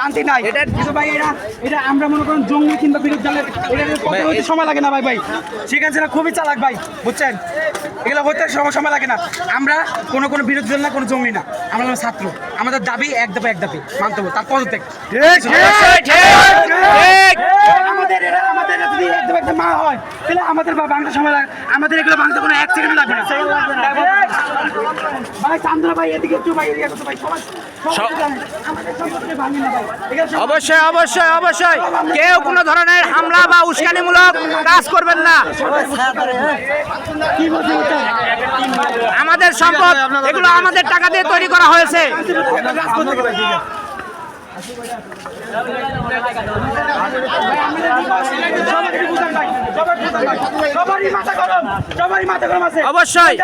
শান্তি নাই। এটা- কিন্তু ভাই এরা এটা আমরা মনে করেন জঙ্গি কিংবা বিরোধ দলের এটা হইতে সময় লাগে না ভাই ভাই। ঠিক আছে না খুবই চালাক ভাই বুঝছেন? এগুলো হতে সময় সময় লাগে না। আমরা কোনো কোনো বিরোধী দল না কোনো জঙ্গি না। আমরা ছাত্র। আমাদের দাবি এক দাবি এক দাবি মানতে হবে। তার পদত্যাগ। অবশ্যই ঠিক ঠিক আমাদের এরা আমাদের এরা যদি এক দাবি একটা মা হয় তাহলে আমাদের বা বাংলা সময় লাগে। আমাদের এগুলো বাংলা কোনো এক সেকেন্ড লাগবে না। ভাই চান্দ্রা ভাই এদিকে একটু ভাই এদিকে একটু ভাই সবাই অবশ্যই অবশ্যই অবশ্যই। কেউ কোনো ধরনের হামলা বা উস্কানিমূলক কাজ করবেন না? আমাদের সম্পদ এগুলো আমাদের টাকা দিয়ে তৈরি করা হয়েছে। অবশ্যই।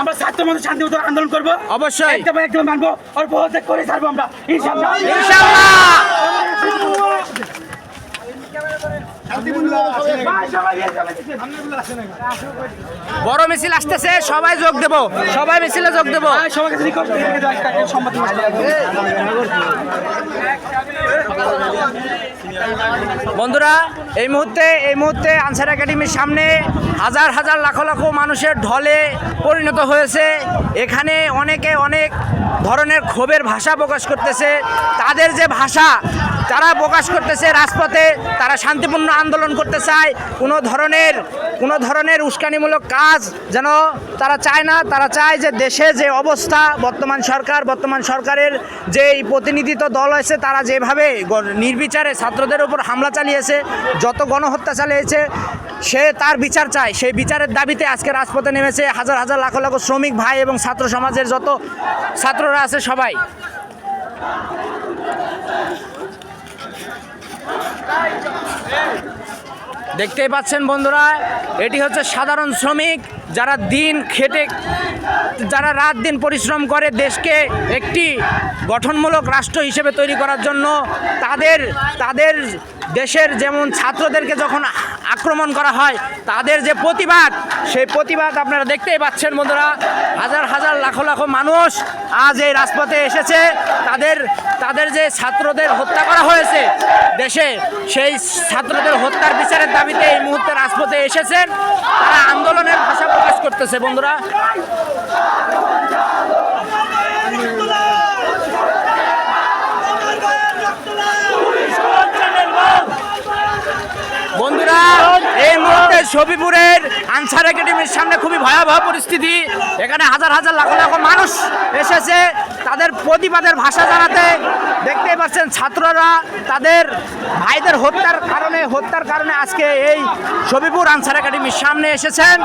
আমরা ছাত্র মধ্যে শান্তি মতো আন্দোলন করব। অবশ্যই। একদম একদম মানবো। আর পদত্যাগ করে ছাড়বো আমরা। ইনশাআল্লাহ ইনশাআল্লাহ ভাই, সবাই এ সবাই দিচ্ছেন। বড় মিছিল আসতেছে, সবাই যোগ দেব সবাই মিছিলে যোগ দেব। বন্ধুরা, এই মুহূর্তে এই মুহূর্তে আনসার একাডেমির সামনে হাজার হাজার লাখ লাখ মানুষের ঢলে পরিণত হয়েছে এখানে অনেকে অনেক ধরনের ক্ষোভের ভাষা প্রকাশ করতেছে। তাদের যে ভাষা, তারা প্রকাশ করতেছে রাজপথে, তারা শান্তিপূর্ণ আন্দোলন করতে চায়। কোনো ধরনের কোনো ধরনের উস্কানিমূলক কাজ যেন তারা চায় না। তারা চায় যে দেশে যে অবস্থা, বর্তমান সরকার, বর্তমান সরকারের যে প্রতিনিধিত্ব দল আছে, তারা যেভাবে নির্বিচারে ছাত্রদের উপর হামলা চালিয়েছে, যত গণহত্যা চালিয়েছে সে তার বিচার চায়। সেই বিচারের দাবিতে আজকে রাজপথে নেমেছে হাজার হাজার লাখ লাখ শ্রমিক, ভাই এবং ছাত্র সমাজের যত ছাত্ররা আছে সবাই। দেখতেই পাচ্ছেন বন্ধুরা, এটি হচ্ছে সাধারণ শ্রমিক যারা দিন খেটে, যারা রাত দিন পরিশ্রম করে দেশকে একটি গঠনমূলক রাষ্ট্র হিসেবে তৈরি করার জন্য, তাদের তাদের দেশের যেমন ছাত্রদেরকে যখন আক্রমণ করা হয়, তাদের যে প্রতিবাদ, সেই প্রতিবাদ আপনারা দেখতেই পাচ্ছেন বন্ধুরা। হাজার হাজার, লাখো লাখো মানুষ আজ এই রাজপথে এসেছে। তাদের তাদের যে ছাত্রদের হত্যা করা হয়েছে, দেশে সেই ছাত্রদের হত্যার বিচারের দাবিতে এই মুহূর্তে রাজপথে এসেছেন। তারা আন্দোলনের ভাষা প্রকাশ করতেছে বন্ধুরা এই সবিপুরের আনসার একাডেমির সামনে খুবই ভয়াবহ পরিস্থিতি। এখানে হাজার হাজার লাখ লাখ মানুষ এসেছে। তাদের প্রতিবাদের ভাষা জানাতে দেখতেই পাচ্ছেন ছাত্ররা তাদের ভাইদের হত্যার কারণে হত্যার কারণে আজকে এই ছবিপুর আনসার একাডেমির সামনে এসেছেন।